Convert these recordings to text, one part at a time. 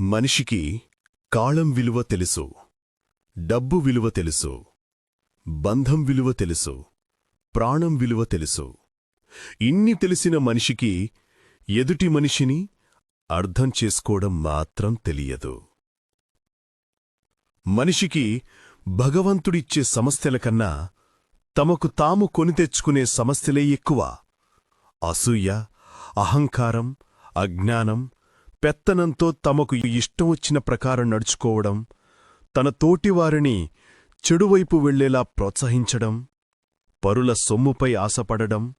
మనిషికి కాళం విలువ తెలుసు డబ్బు విలువ తెలుసు బంధం విలువ తెలుసు ప్రాణం విలువ తెలుసు. ఇన్ని తెలిసిన మనిషికి ఎదుటి మనిషిని అర్థం చేసుకోవడం మాత్రం తెలియదు. మనిషికి భగవంతుడిచ్చే సమస్యల కన్నా తమకు తాము కొని తెచ్చుకునే సమస్యలే ఎక్కువ. అసూయ అహంకారం అజ్ఞానం పెత్తనంతో తమకు ఇష్టం వచ్చిన ప్రకారం నడుచుకోవడం తన తోటివారిని చెడువైపు వెళ్ళేలా ప్రోత్సహించడం పరుల సొమ్ముపై ఆశపడడం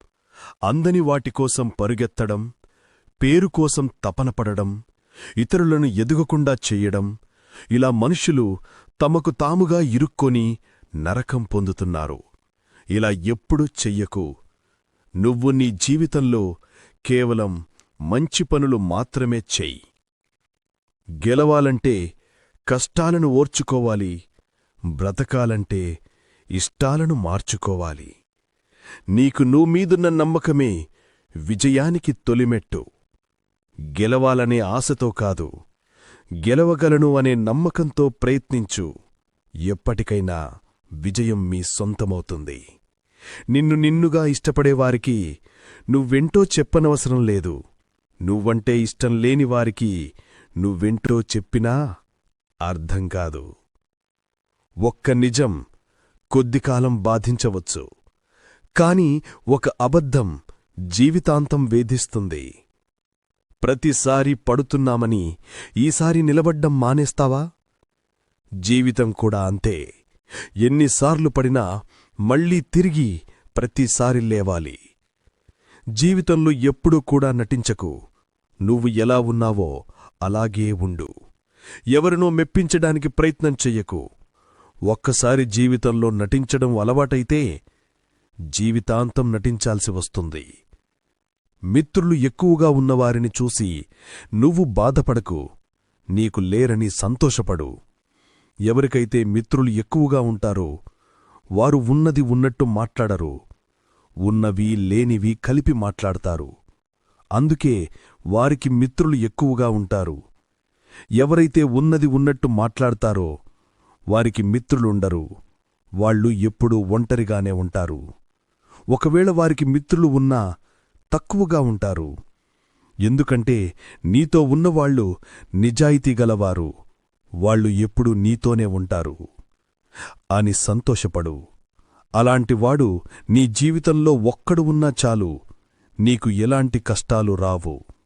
అందని వాటికోసం పరుగెత్తడం పేరుకోసం తపనపడడం ఇతరులను ఎదుగకుండా చెయ్యడం ఇలా మనుషులు తమకు తాముగా ఇరుక్కొని నరకం పొందుతున్నారు. ఇలా ఎప్పుడూ చెయ్యకు. నువ్వు నీ జీవితంలో కేవలం మంచి పనులు మాత్రమే చెయ్యి గెలవాలంటే కష్టాలను ఓర్చుకోవాలి బ్రతకాలంటే ఇష్టాలను మార్చుకోవాలి. నీకు నువ్వు మీదున్న నమ్మకమే విజయానికి తొలిమెట్టు. గెలవాలనే ఆశతో కాదు గెలవగలను అనే నమ్మకంతో ప్రయత్నించు. ఎప్పటికైనా విజయం మీ సొంతమవుతుంది. నిన్ను నిన్నుగా ఇష్టపడేవారికి నువ్వెంటో చెప్పనవసరం లేదు. నువ్వంటే ఇష్టం లేని వారికి నువ్వెంటో చెప్పినా అర్థం కాదు. ఒక్క నిజం కొద్దికాలం బాధించవచ్చు. కాని ఒక అబద్ధం జీవితాంతం వేధిస్తుంది. ప్రతిసారి పడుతున్నామని ఈసారి నిలబడ్డం మానేస్తావా? జీవితం కూడా అంతే. ఎన్నిసార్లు పడినా మళ్ళీ తిరిగి ప్రతిసారి లేవాలి. జీవితంలో ఎప్పుడూ కూడా నటించకు. నువ్వు ఎలా ఉన్నావో అలాగే ఉండు. ఎవరినో మెప్పించడానికి ప్రయత్నం చెయ్యకు. ఒక్కసారి జీవితంలో నటించడం అలవాటైతే జీవితాంతం నటించాల్సి వస్తుంది. మిత్రులు ఎక్కువగా ఉన్నవారిని చూసి నువ్వు బాధపడకు నీకు లేరని సంతోషపడు. ఎవరికైతే మిత్రులు ఎక్కువగా ఉంటారో వారు ఉన్నది ఉన్నట్టు మాట్లాడరు ఉన్నవి లేనివి కలిపి మాట్లాడతారు. అందుకే వారికి మిత్రులు ఎక్కువగా ఉంటారు. ఎవరైతే ఉన్నది ఉన్నట్టు మాట్లాడతారో వారికి మిత్రులుండరు వాళ్ళు ఎప్పుడూ ఒంటరిగానే ఉంటారు. ఒకవేళ వారికి మిత్రులు ఉన్నా తక్కువగా ఉంటారు. ఎందుకంటే నీతో ఉన్నవాళ్ళు నిజాయితీ గలవారు. వాళ్ళు ఎప్పుడూ నీతోనే ఉంటారు. అని సంతోషపడు. అలాంటివాడు నీ జీవితంలో ఒక్కడు ఉన్నా చాలు. నీకు ఎలాంటి కష్టాలు రావు.